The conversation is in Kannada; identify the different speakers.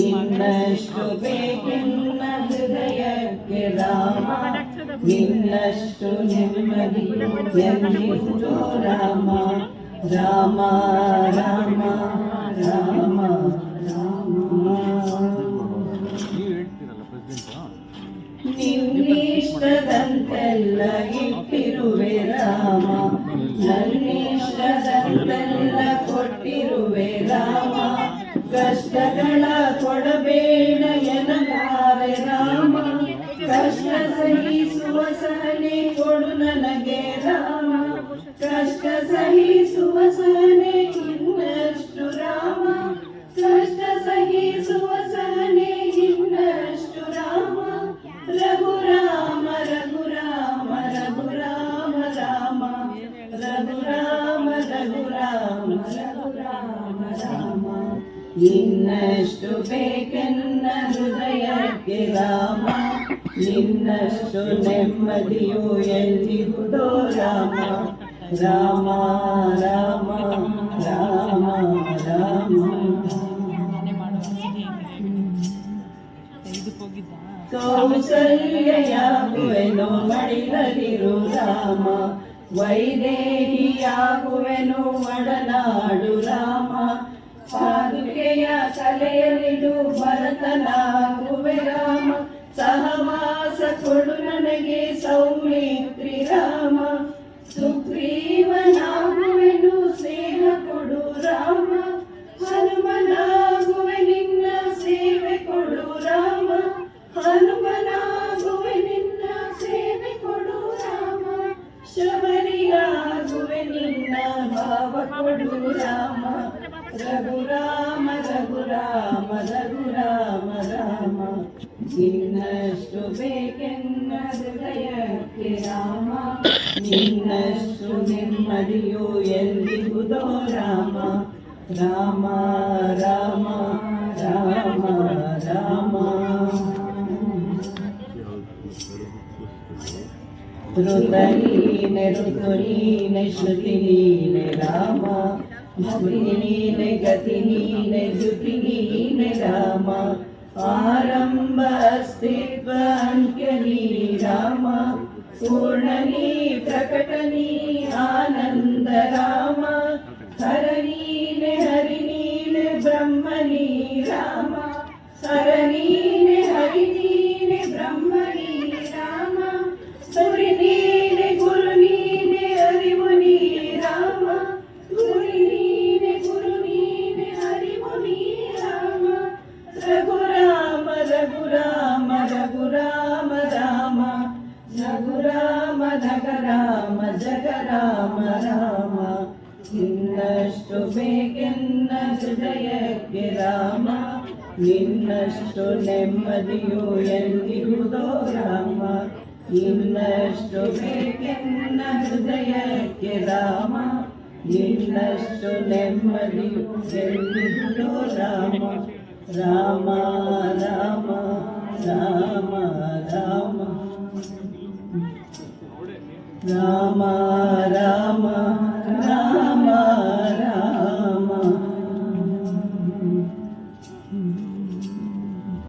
Speaker 1: ಇನ್ನಷ್ಟು ಬೇಕೆನ್ನ ಹೃದಯಕ್ಕೆ ರಾಮ ಇನ್ನಷ್ಟು ನೆಮ್ಮದಿ ಎಂದಿಷ್ಟು ರಾಮ ರಾಮ ರಾಮ ರಾಮ ರಾಮ
Speaker 2: ನೀವು ಹೇಳ್ತೀರಲ್ಲ ಪ್ರೆಸಿಡೆಂಟ್
Speaker 1: ನಿನ್ನಿಷ್ಟದಂತೆಲ್ಲ ಇಟ್ಟಿರುವೆ ರಾಮ ನನ್ನಿಷ್ಟದಂತೆಲ್ಲ ಕಷ್ಟಗಳ ಕೊಡಬೇಡ ಎನಗಾರೆ ರಾಮ. ಕಷ್ಟ ಸಹಿಸುವ ಸಹನೆ ಕೊಡು ನನಗೆ ರಾಮ. ಕಷ್ಟ ಸಹಿಸುವ ಸಹನೆ ಇನ್ನಷ್ಟು ರಾಮ. ಕಷ್ಟ ಸಹಿಸುವ ಸಹನೆ ಇನ್ನಷ್ಟು ರಾಮ. ರಘುರಾಮ ರಘುರಾಮ ರಘುರಾಮ ರಾಮ ರಘುರಾಮ ರಘುರಾಮ ರಘುರಾಮ ರಾಮ. ಇನ್ನಷ್ಟು ಬೇಕೆನ್ನ ಹೃದಯಕ್ಕೆ ರಾಮ ನಿನ್ನಷ್ಟು ನೆಮ್ಮದಿಯು ರಾಮ. ರಾಮ ರಾಮ ರಾಮ ರಾಮ. ಕೌಸಲ್ಯಯಾಗುವೆನು, ಮಡಿಲದಿರು ರಾಮ. ವೈದೇಹಿಯಾಗುವೆನು ಮಡನಾಡು ರಾಮ. ಪಾದುಕೆಯ ತಲೆಯಲಿಡು ಭರತನಾಗುವೆ ರಾಮ. ಸಹವಾಸ ಕೊಡು ನನಗೆ ಸೌಮಿತ್ರಿ ರಾಮ. ಸುಗ್ರೀವನಾಗುವೆನು, ಸ್ನೇಹ ಕೊಡು ರಾಮ. ಹನುಮನಾಗುವೆ, ನಿನ್ನ ಸೇವೆ ಕೊಡು ರಾಮ. ಹನುಮನಾಗುವೆ, ನಿನ್ನ ಸೇವೆ ಕೊಡು ರಾಮ. ಶಬರಿಯಾಗುವೆ, ನಿನ್ನ ಭಾವ ಕೊಡು ರಾಮ. ರಘುರಾಮ ರಘುರಾಮ ರಘುರಾಮ ರಾಮ ಇನ್ನಷ್ಟು ಬೇಕೆನ್ನ ಹೃದಯಕ್ಕೆ ರಾಮ ನಿನ್ನಷ್ಟು ನೆಮ್ಮದಿಯು ಎಲ್ಲಿರುವುದೋ ರಾಮ ರಾಮ ರಾಮ ರಾಮ ರಾಮ ಋತಲೀನೆ ಋತುಲೀನೆ ಶ್ರುತಿಲೀನೆ ರಾಮ स्मृतिमीन गतिमीन द्युतिमीन राम। आरंभ अस्तित्वान्त्यनी राम पूर्णनी, प्रकटनी आनन्द राम हरनीन हरिनीन ब्रह्मणी राम। हरनीन हरिनीन ब्रह्मणी ರಘುರಾಮ ನಗರಾಮ ಜಗರಾಮ ರಾಮ ಇನ್ನಷ್ಟು ಬೇಕೆನ್ನ ಹೃದಯಕ್ಕೆ ರಾಮ ನಿನ್ನಷ್ಟು ನೆಮ್ಮದಿಯು ಎಲ್ಲಿರುವುದೋ ರಾಮ ಇನ್ನಷ್ಟು ಬೇಕೆನ್ನ ಹೃದಯಕ್ಕೆ ರಾಮ ನಿನ್ನಷ್ಟು ನೆಮ್ಮದಿಯು ಎಲ್ಲಿರುವುದೋ ರಾಮ ರಾಮ ರಾಮ ರಾಮ Rama.